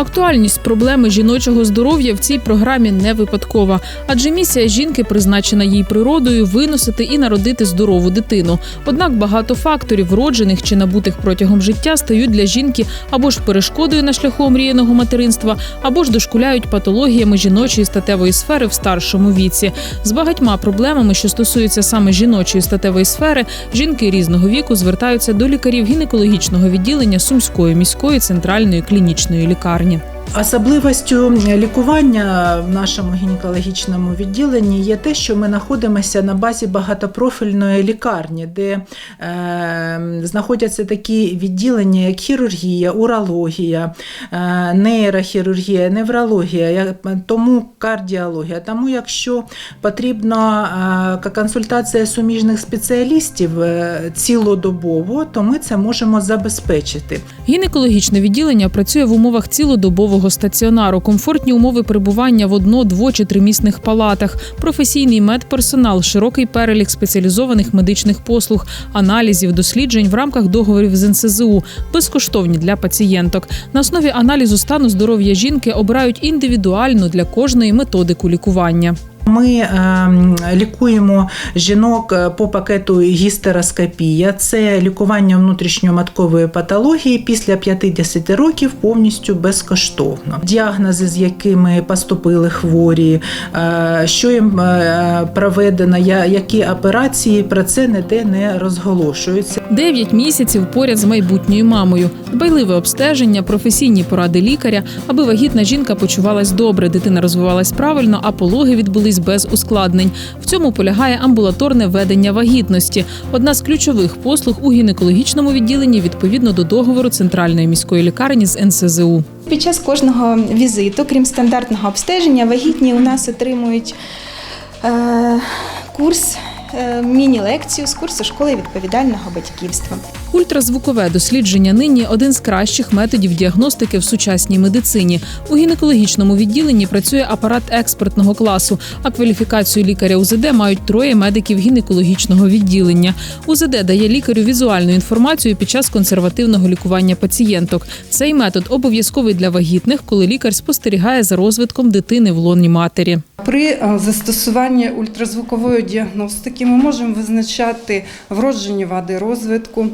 Актуальність проблеми жіночого здоров'я в цій програмі не випадкова, адже місія жінки призначена їй природою виносити і народити здорову дитину. Однак багато факторів, вроджених чи набутих протягом життя, стають для жінки або ж перешкодою на шляху омріяного материнства, або ж дошкуляють патологіями жіночої статевої сфери в старшому віці. З багатьма проблемами, що стосуються саме жіночої статевої сфери, жінки різного віку звертаються до лікарів гінекологічного відділення Сумської міської центральної клінічної лікарні. Україні. Особливостю лікування в нашому гінекологічному відділенні є те, що ми знаходимося на базі багатопрофільної лікарні, де е, знаходяться такі відділення, як хірургія, урологія, е, нейрохірургія, неврологія, тому кардіологія. Тому, якщо потрібна е, консультація суміжних спеціалістів е, цілодобово, то ми це можемо забезпечити. Гінекологічне відділення працює в умовах цілодобового стаціонару, комфортні умови перебування в одно, дво чи тримісних палатах, професійний медперсонал, широкий перелік спеціалізованих медичних послуг, аналізів, досліджень в рамках договорів з НСЗУ, безкоштовні для пацієнток. На основі аналізу стану здоров'я жінки обирають індивідуальну для кожної методику лікування. Ми е, лікуємо жінок е, по пакету гістероскопія. Це лікування внутрішньоматкової патології після 50 років повністю безкоштовно. Діагнози, з якими поступили хворі, е, що їм е, проведено, які операції, про це ніде не розголошується. Дев'ять місяців поряд з майбутньою мамою, дбайливе обстеження, професійні поради лікаря, аби вагітна жінка почувалась добре, дитина розвивалась правильно, а пологи відбулись без ускладнень. В цьому полягає амбулаторне ведення вагітності, одна з ключових послуг у гінекологічному відділенні відповідно до договору центральної міської лікарні з НСЗУ. Під час кожного візиту, крім стандартного обстеження, вагітні у нас отримують е, курс, е, міні-лекцію з курсу школи відповідального батьківства. Ультразвукове дослідження нині один з кращих методів діагностики в сучасній медицині. У гінекологічному відділенні працює апарат експертного класу, а кваліфікацію лікаря УЗД мають троє медиків гінекологічного відділення. УЗД дає лікарю візуальну інформацію під час консервативного лікування пацієнток. Цей метод обов'язковий для вагітних, коли лікар спостерігає за розвитком дитини в лоні матері. При е, застосуванні ультразвукової діагностики ми можемо визначати вроджені вади розвитку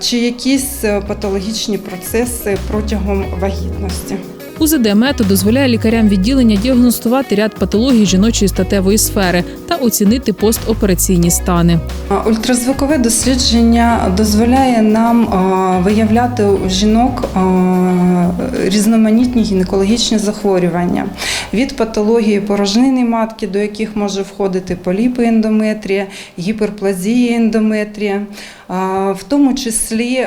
чи якісь е, патологічні процеси протягом вагітності. УЗД метод дозволяє лікарям відділення діагностувати ряд патологій жіночої статевої сфери та оцінити постопераційні стани. Ультразвукове дослідження дозволяє нам виявляти у жінок різноманітні гінекологічні захворювання від патології порожнини матки, до яких може входити поліпи ендометрія, гіперплазія ендометрія, в тому числі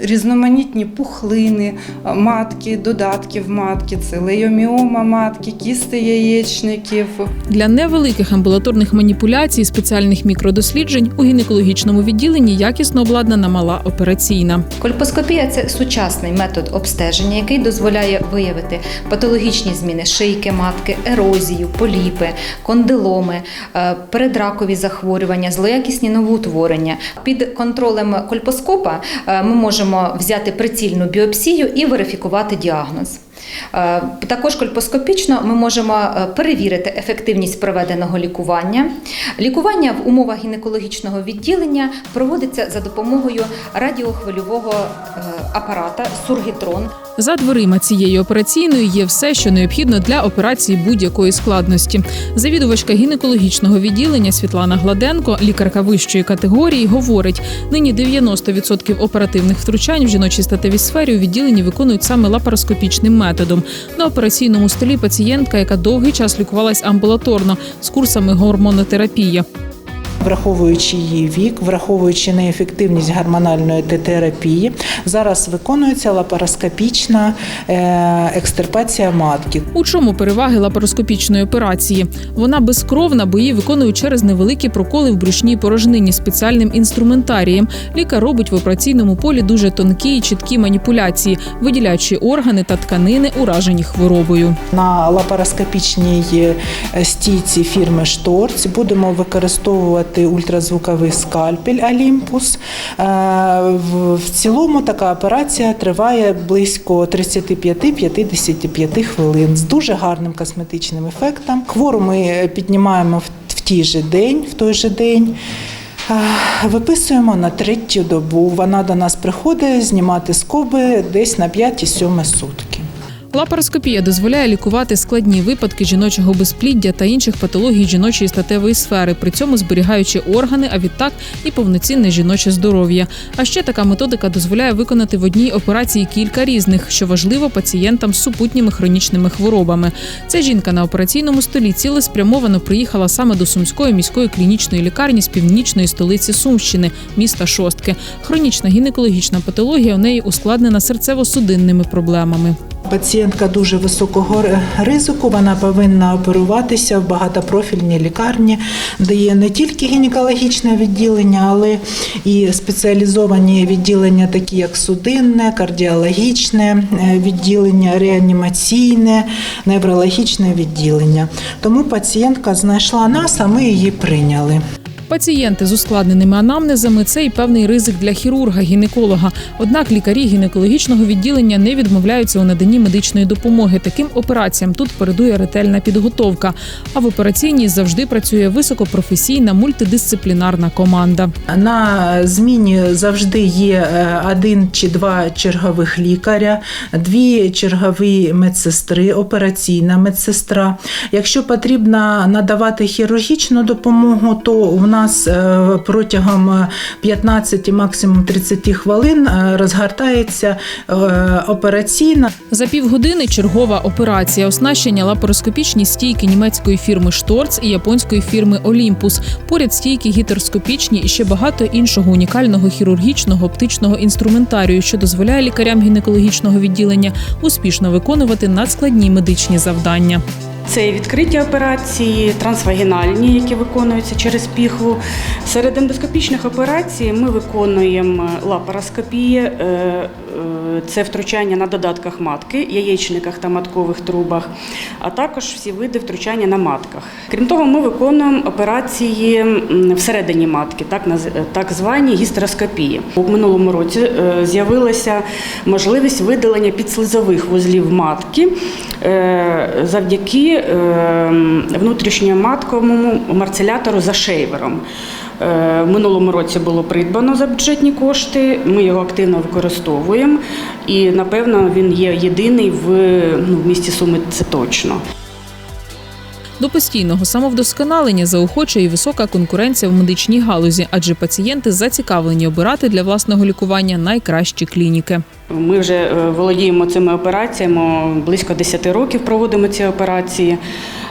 різноманітні пухлини е, матки, додатків матки, це лейоміома матки, кісти яєчників. Для невеликих амбулаторних маніпуляцій, спеціальних мікродосліджень у гінекологічному відділенні якісно обладнана мала операційна. Кольпоскопія це сучасний метод обстеження, який дозволяє виявити патологічні зміни шийки матки, ерозію, поліпи, кондиломи, е, передракові захворювання, злоякісні новоутворення. Під контролем кольпоскопа е, ми можемо взяти прицільну біопсію і верифікувати діагноз. Е, Також кольпоскопічно ми можемо е, перевірити ефективність проведеного лікування. Лікування в умовах гінекологічного відділення проводиться за допомогою радіохвильового е, апарата Сургітрон. За дверима цієї операційної є все, що необхідно для операції будь-якої складності. Завідувачка гінекологічного відділення Світлана Гладенко, лікарка вищої категорії, говорить: нині 90% оперативних втручань в жіночій статевій сфері у відділенні виконують саме лапароскопічним методом. На операційному столі пацієнтка, яка довгий час лікувалась амбулаторно з курсами гормонотерапії. Враховуючи її вік, враховуючи неефективність гормональної терапії, зараз виконується лапароскопічна е, екстирпація матки. У чому переваги лапароскопічної операції? Вона безкровна, бо її виконують через невеликі проколи в брюшній порожнині спеціальним інструментарієм. Лікар робить в операційному полі дуже тонкі і чіткі маніпуляції, виділяючи органи та тканини, уражені хворобою. На лапароскопічній е, стійці фірми Шторц будемо використовувати використовувати ультразвуковий скальпель Олімпус. Е, В цілому така операція триває близько 35-55 хвилин з дуже гарним косметичним ефектом. Хвору ми піднімаємо в, в ті же день, в той же день. Е, Виписуємо на третю добу. Вона до нас приходить знімати скоби десь на 5-7 сутки. Лапароскопія дозволяє лікувати складні випадки жіночого безпліддя та інших патологій жіночої статевої сфери, при цьому зберігаючи органи, а відтак і повноцінне жіноче здоров'я. А ще така методика дозволяє виконати в одній операції кілька різних, що важливо пацієнтам з супутніми хронічними хворобами. Ця жінка на операційному столі цілеспрямовано приїхала саме до Сумської міської клінічної лікарні з північної столиці Сумщини, міста Шостки. Хронічна гінекологічна патологія у неї ускладнена серцево-судинними проблемами. Пацієнтка дуже високого ризику. Вона повинна оперуватися в багатопрофільній лікарні, де є не тільки гінекологічне відділення, але і спеціалізовані відділення, такі як судинне, кардіологічне е, відділення, реанімаційне, неврологічне відділення. Тому пацієнтка знайшла нас, а ми її прийняли. Пацієнти з ускладненими анамнезами це і певний ризик для хірурга, гінеколога. Однак лікарі гінекологічного відділення не відмовляються у наданні медичної допомоги. Таким операціям тут передує ретельна підготовка. А в операційній завжди працює високопрофесійна мультидисциплінарна команда. На зміні завжди є е, один чи два чергових лікаря, дві чергові медсестри, операційна медсестра. Якщо потрібно надавати хірургічну допомогу, то у нас е, протягом 15 максимум 30 хвилин е, розгортається е, операційна. За півгодини чергова операція, оснащення лапароскопічні стійки німецької фірми Шторц і японської фірми Олімпус. Поряд стійки гітероскопічні і ще багато іншого унікального хірургічного оптичного інструментарію, що дозволяє лікарям гінекологічного відділення успішно виконувати надскладні медичні завдання. Це відкриті операції, трансвагінальні, які виконуються через піхву. Серед ендоскопічних операцій ми виконуємо лапароскопії, е, це втручання на додатках матки, яєчниках та маткових трубах, а також всі види втручання на матках. Крім того, ми виконуємо операції всередині матки, так, звані гістероскопії. У минулому році е, з'явилася можливість видалення підслизових вузлів матки е, завдяки е, внутрішньоматковому марцелятору за шейвером. Е, В минулому році було придбано за бюджетні кошти. Ми його активно використовуємо, і напевно він є єдиний в, ну, в місті Суми. Це точно. До постійного самовдосконалення заохочує і висока конкуренція в медичній галузі, адже пацієнти зацікавлені обирати для власного лікування найкращі клініки. Ми вже е, володіємо цими операціями близько 10 років. Проводимо ці операції.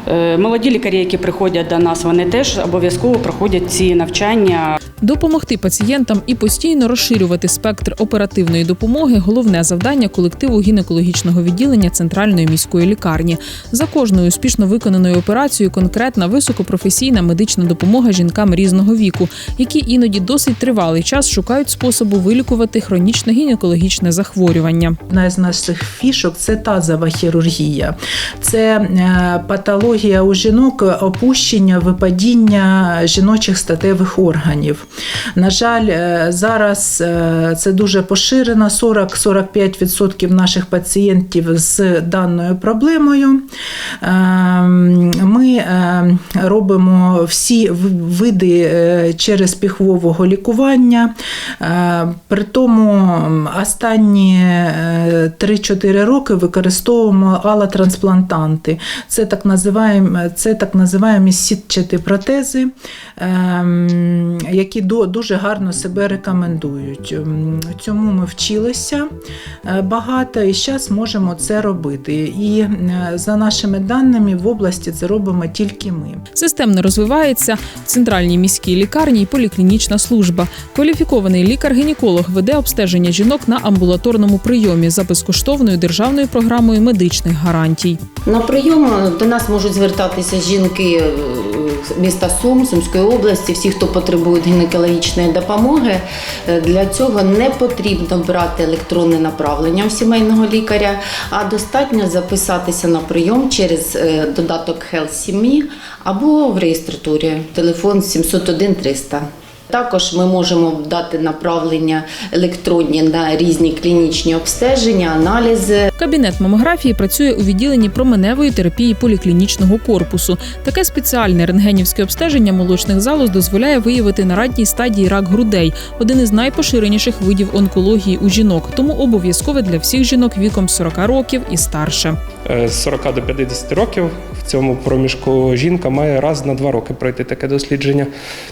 Е, Молоді лікарі, які приходять до нас, вони теж обов'язково проходять ці навчання. Допомогти пацієнтам і постійно розширювати спектр оперативної допомоги головне завдання колективу гінекологічного відділення центральної міської лікарні. За кожною успішно виконаною операцією конкретна високопрофесійна медична допомога жінкам різного віку, які іноді досить тривалий час шукають способу вилікувати хронічне гінекологічне захворювання. Одна з наших фішок це тазова хірургія. Це е, патологія у жінок опущення, випадіння жіночих статевих органів. На жаль, е, зараз е, це дуже поширено. 40-45% наших пацієнтів з даною проблемою. Е, Ми е, робимо всі види е, через піхвового лікування. Е, При тому останні е, 3-4 роки використовуємо алотрансплантанти. Це так називаємо, це так називаємо сітчаті протези, ем, які дуже гарно себе рекомендують. Цьому ми вчилися е, багато і зараз можемо це робити. І е, за нашими даними в області це робимо тільки ми. Системно розвивається в центральній міській лікарні і поліклінічна служба. Кваліфікований лікар-гінеколог веде обстеження жінок на амбулаторному прийомі за безкоштовною державною програмою медичних гарантій. На прийом до нас можуть звертатися жінки міста Сум, Сумської області, всі, хто потребує гінекологічної допомоги. Е, Для цього не потрібно брати електронне направлення у сімейного лікаря, а достатньо записатися на прийом через е, додаток Health або в реєстратурі телефон 701 300. Також ми можемо дати направлення електронні на різні клінічні обстеження, аналізи. Кабінет мамографії працює у відділенні променевої терапії поліклінічного корпусу. Таке спеціальне рентгенівське обстеження молочних залоз дозволяє виявити на ранній стадії рак грудей, один із найпоширеніших видів онкології у жінок, тому обов'язкове для всіх жінок віком 40 років і старше. Е, З 40 до 50 років в цьому проміжку жінка має раз на два роки пройти таке дослідження.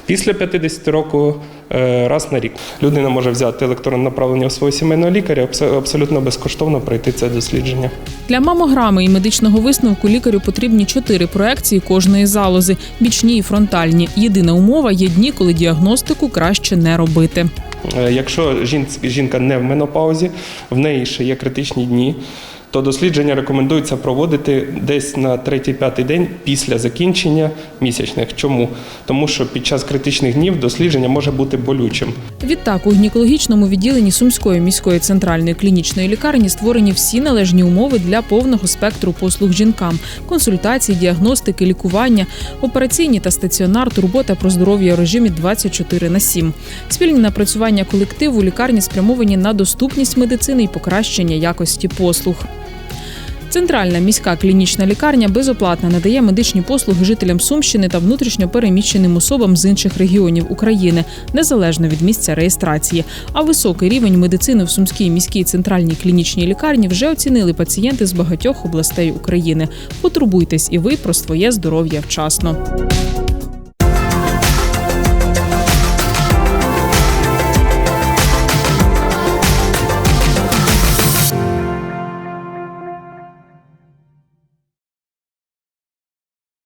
Після 50 року е, раз на рік. Людина може взяти електронне направлення у свого сімейного лікаря, абс- абсолютно безкоштовно пройти це дослідження. Для мамограми і медичного висновку лікарю потрібні чотири проекції кожної залози, бічні і фронтальні. Єдина умова є дні, коли діагностику краще не робити. Е, Якщо жін- жінка не в менопаузі, в неї ще є критичні дні, то дослідження рекомендується проводити десь на третій-п'ятий день після закінчення місячних. Чому? Тому що під час критичних днів дослідження може бути болючим. Відтак, у гінекологічному відділенні Сумської міської центральної клінічної лікарні створені всі належні умови для повного спектру послуг жінкам: консультації, діагностики, лікування, операційні та стаціонар, турбота про здоров'я у режимі 24 на 7. Спільні напрацювання колективу лікарні спрямовані на доступність медицини і покращення якості послуг. Центральна міська клінічна лікарня безоплатно надає медичні послуги жителям Сумщини та внутрішньо переміщеним особам з інших регіонів України, незалежно від місця реєстрації. А високий рівень медицини в Сумській міській центральній клінічній лікарні вже оцінили пацієнти з багатьох областей України. Потурбуйтесь і ви про своє здоров'я вчасно.